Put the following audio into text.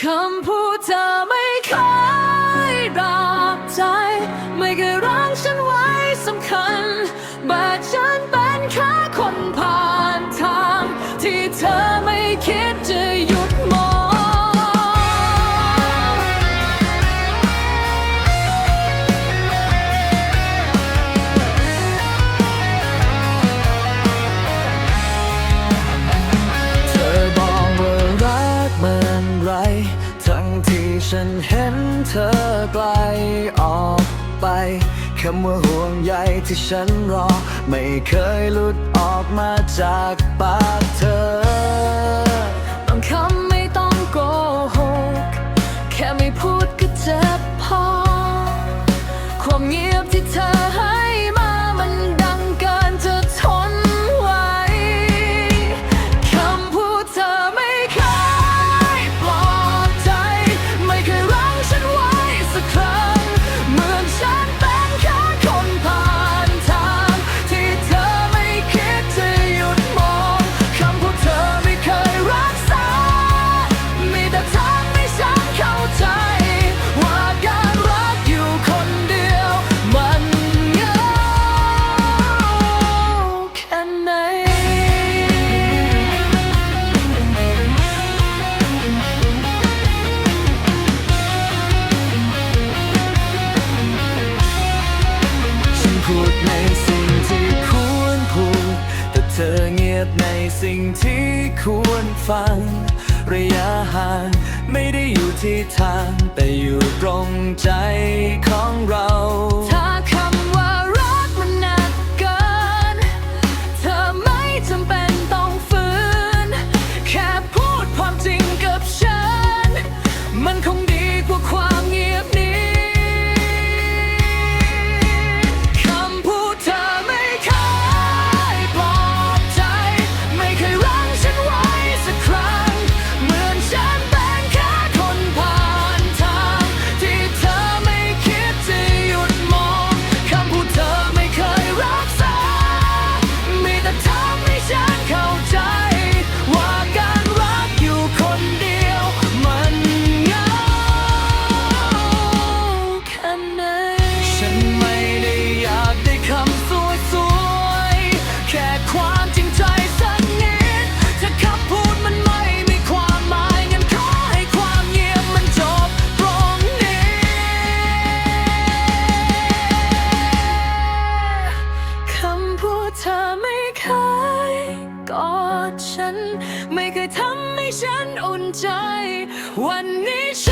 คำพูดเธอไม่เคยรับใจ ไม่เคยรังฉัน ฉันเห็นเธอไกลออกไปคำว่าห่วงใยที่ฉันรอ ไม่เคยหลุดออกมาจากปากเธอ บางคำไม่ต้องโกหก แค่ไม่พูดก็เจ็บพอ ความเงียบที่เธอ พในสิ่งที่ควรฟัง ระยะห่างไม่ได้อยู่ที่ทาง แต่อยู่ตรง เธอไม่เคยกอดฉัน ไม่เคยทำให้ฉันอุ่นใจ วันนี้ฉัน